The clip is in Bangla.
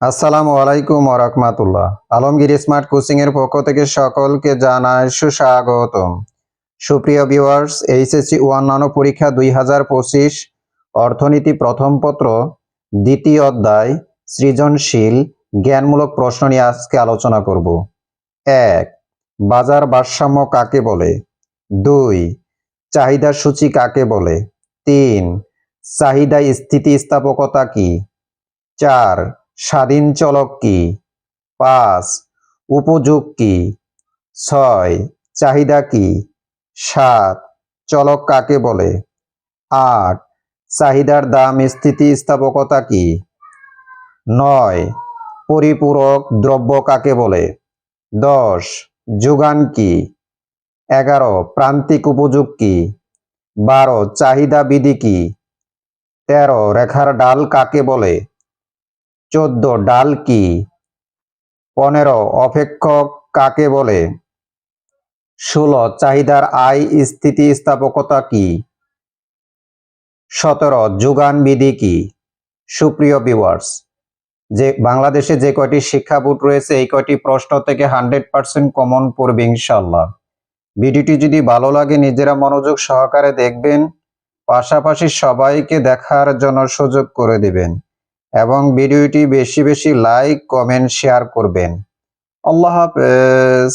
আসসালামু আলাইকুম ওরহমাতুল্লাহ আলমগীর স্মার্ট কোচিং এর পক্ষ থেকে সকলকে জানাই সুস্বাগতম। সুপ্রিয় ভিউয়ার্স, এইচএসসি অন্যান্য পরীক্ষা দুই হাজার পঁচিশ, অর্থনীতি প্রথম পত্র, দ্বিতীয় অধ্যায়, সৃজনশীল, জ্ঞানমূলক প্রশ্ন নিয়ে আজকে আলোচনা করব। এক, বাজার ভারসাম্য কাকে বলে? দুই চাহিদা সূচি কাকে বলে? তিন, চাহিদা স্থিতিস্থাপকতা কি? চার স্বাধীন চলক কি? পাঁচ, উপযোগ কি? ছয়, চাহিদা কি? সাত, চলক কাকে বলে? আট, চাহিদার দাম স্থিতিস্থাপকতা কি? নয়, পরিপূরক দ্রব্য কাকে বলে? দশ, যোগান কি? এগারো, প্রান্তিক উপযোগ কি? বারো, চাহিদা বিধি কি? তেরো, রেখার ডাল কাকে বলে? চোদ্দ ডাল কি? পনেরো অপেক্ষক কাকে বলে? ষোলো চাহিদার আয় স্থিতিস্থাপকতা কি? সতেরো যোগান বিধি কি? সুপ্রিয় ভিউয়ার্স যে বাংলাদেশে যে কয়টি শিক্ষা বোর্ড রয়েছে, এই কয়টি প্রশ্ন থেকে হান্ড্রেড পার্সেন্ট কমন পড়বে ইনশাল্লাহ ভিডিওটি যদি ভালো লাগে, নিজেরা মনোযোগ সহকারে দেখবেন, পাশাপাশি সবাইকে দেখার জন্য সুযোগ করে দিবেন। এবং ভিডিওটি বেশি বেশি লাইক কমেন্ট শেয়ার করবেন। আল্লাহ হাফেজ।